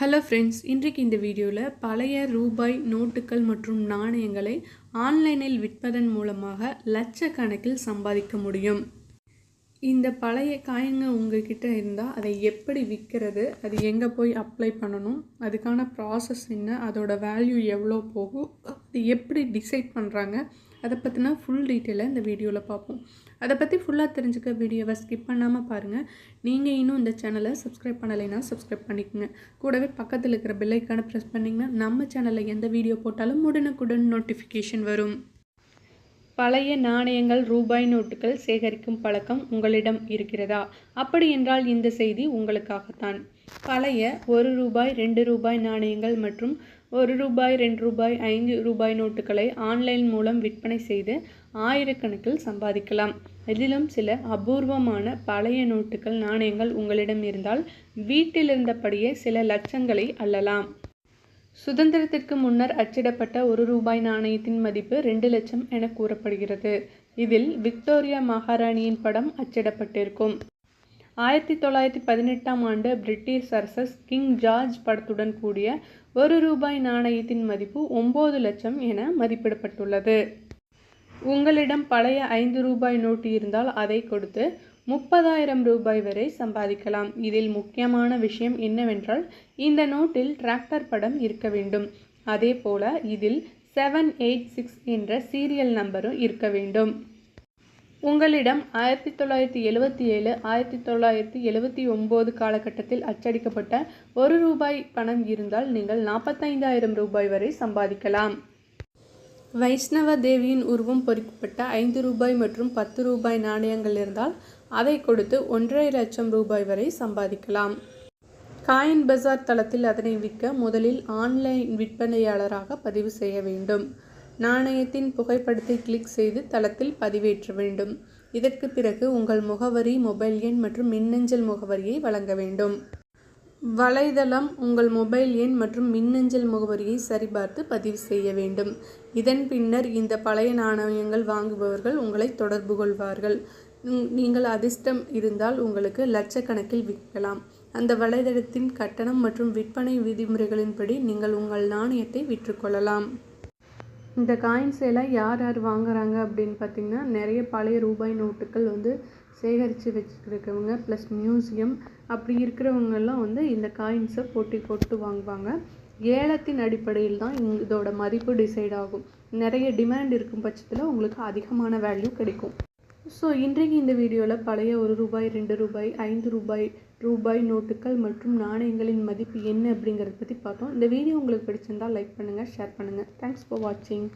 Hello friends இன்றைக்கு இந்த வீடியோவில் பழைய ரூபாய் நோட்டுகள் மற்றும் நாணயங்களை ஆன்லைனில் விற்பதன் மூலமாக லட்சக்கணக்கில் சம்பாதிக்க முடியும். இந்த பழைய காயின்ங்க உங்ககிட்ட இருந்தால் அதை எப்படி விற்கிறது அது எங்கே போய் அப்ளை பண்ணணும் அதுக்கான ப்ராசஸ் என்ன அதோட வேல்யூ எவ்வளோ போகும் அது எப்படி டிசைட் பண்ணுறாங்க அதை பற்றின ஃபுல் டீட்டெயிலாக இந்த வீடியோவில் பார்ப்போம். அதை பற்றி ஃபுல்லாக தெரிஞ்சுக்க வீடியோவை ஸ்கிப் பண்ணாமல் பாருங்கள் நீங்கள் இன்னும் இந்த சேனலை சப்ஸ்கிரைப் பண்ணலைன்னா சப்ஸ்கிரைப் பண்ணிக்கோங்க. கூடவே பக்கத்தில் இருக்கிற பெல்லைக்கான ப்ரெஸ் பண்ணிங்கன்னா நம்ம சேனலில் எந்த வீடியோ போட்டாலும் உடனுக்குடன் நோட்டிஃபிகேஷன் வரும். பழைய நாணயங்கள் ரூபாய் நோட்டுகள் சேகரிக்கும் பழக்கம் உங்களிடம் இருக்கிறதா? அப்படி என்றால் இந்த செய்தி உங்களுக்காகத்தான். பழைய ஒரு ரூபாய் ரெண்டு ரூபாய் நாணயங்கள் மற்றும் ஒரு ரூபாய் ரெண்டு ரூபாய் ஐந்து ரூபாய் நோட்டுகளை ஆன்லைன் மூலம் விற்பனை செய்து ஆயிரக்கணக்கில் சம்பாதிக்கலாம். இதிலும் சில அபூர்வமான பழைய நோட்டுகள் நாணயங்கள் உங்களிடம் இருந்தால் வீட்டில் இருந்தபடியே சில லட்சங்களை அள்ளலாம். சுதந்திரத்திற்கு முன்னர் அச்சிடப்பட்ட ஒரு ரூபாய் நாணயத்தின் மதிப்பு ரெண்டு லட்சம் என கூறப்படுகிறது. இதில் விக்டோரியா மகாராணியின் படம் அச்சிடப்பட்டிருக்கும். ஆயிரத்தி தொள்ளாயிரத்தி பதினெட்டாம் ஆண்டு பிரிட்டிஷ் அரசஸ் கிங் ஜார்ஜ் படத்துடன் கூடிய ஒரு ரூபாய் நாணயத்தின் மதிப்பு ஒம்பது லட்சம் என மதிப்பிடப்பட்டுள்ளது. உங்களிடம் பழைய ஐந்து ரூபாய் நோட்டு இருந்தால் அதை கொடுத்து முப்பதாயிரம் ரூபாய் வரை சம்பாதிக்கலாம். இதில் முக்கியமான விஷயம் என்னவென்றால் இந்த நோட்டில் டிராக்டர் படம் இருக்க வேண்டும். அதே போல இதில் செவன் எயிட் சிக்ஸ் என்ற சீரியல் நம்பரும் இருக்க வேண்டும். உங்களிடம் ஆயிரத்தி தொள்ளாயிரத்தி எழுவத்தி ஏழு ஆயிரத்தி தொள்ளாயிரத்தி எழுவத்தி ஒம்பது காலகட்டத்தில் அச்சடிக்கப்பட்ட ஒரு ரூபாய் பணம் இருந்தால் நீங்கள் நாற்பத்தைந்தாயிரம் ரூபாய் வரை சம்பாதிக்கலாம். வைஷ்ணவ தேவியின் உருவம் பொறிக்கப்பட்ட ஐந்து ரூபாய் மற்றும் பத்து ரூபாய் நாணயங்கள் இருந்தால் அதை கொடுத்து ஒன்றரை லட்சம் ரூபாய் வரை சம்பாதிக்கலாம். காயின் பஜார் தளத்தில் அதனை விற்க முதலில் ஆன்லைன் விற்பனையாளராக பதிவு செய்ய வேண்டும். நாணயத்தின் புகைப்படத்தை கிளிக் செய்து தளத்தில் பதிவேற்ற வேண்டும். இதற்கு பிறகு உங்கள் முகவரி மொபைல் எண் மற்றும் மின்னஞ்சல் முகவரியை வழங்க வேண்டும். வலைதளம் உங்கள் மொபைல் எண் மற்றும் மின்னஞ்சல் முகவரியை சரிபார்த்து பதிவு செய்ய வேண்டும். இதன் பின்னர் இந்த பழைய நாணயங்கள் வாங்குபவர்கள் உங்களை தொடர்பு கொள்வார்கள். நீங்கள் அதிர்ஷ்டம் இருந்தால் உங்களுக்கு லட்சக்கணக்கில் விற்கலாம். அந்த வலைதளத்தின் கட்டணம் மற்றும் விற்பனை விதிமுறைகளின்படி நீங்கள் உங்கள் நாணயத்தை விற்றுக்கொள்ளலாம் இந்த காயின்ஸ் எல்லாம் யார் யார் வாங்குறாங்க அப்படின்னு பார்த்திங்கன்னா நிறைய பழைய ரூபாய் நோட்டுகள் வந்து சேகரித்து வச்சுருக்கவங்க ப்ளஸ் மியூசியம் அப்படி இருக்கிறவங்கெல்லாம் வந்து இந்த காயின்ஸை போட்டி போட்டு வாங்குவாங்க. ஏலத்தின் அடிப்படையில் தான் இதோட மதிப்பு டிசைட் ஆகும். நிறைய டிமாண்ட் இருக்கும் பட்சத்தில் உங்களுக்கு அதிகமான வேல்யூ கிடைக்கும். ஸோ இன்றைக்கு இந்த வீடியோவில் பழைய ஒரு ரூபாய் ரெண்டு ரூபாய் ஐந்து ரூபாய் ரூபாய் நோட்டுகள் மற்றும் நாணயங்களின் மதிப்பு என்ன அப்படிங்கிறத பற்றி பார்த்தோம். இந்த வீடியோ உங்களுக்கு பிடிச்சிருந்தால் லைக் பண்ணுங்கள் ஷேர் பண்ணுங்கள் தேங்க்ஸ் ஃபார் வாட்சிங்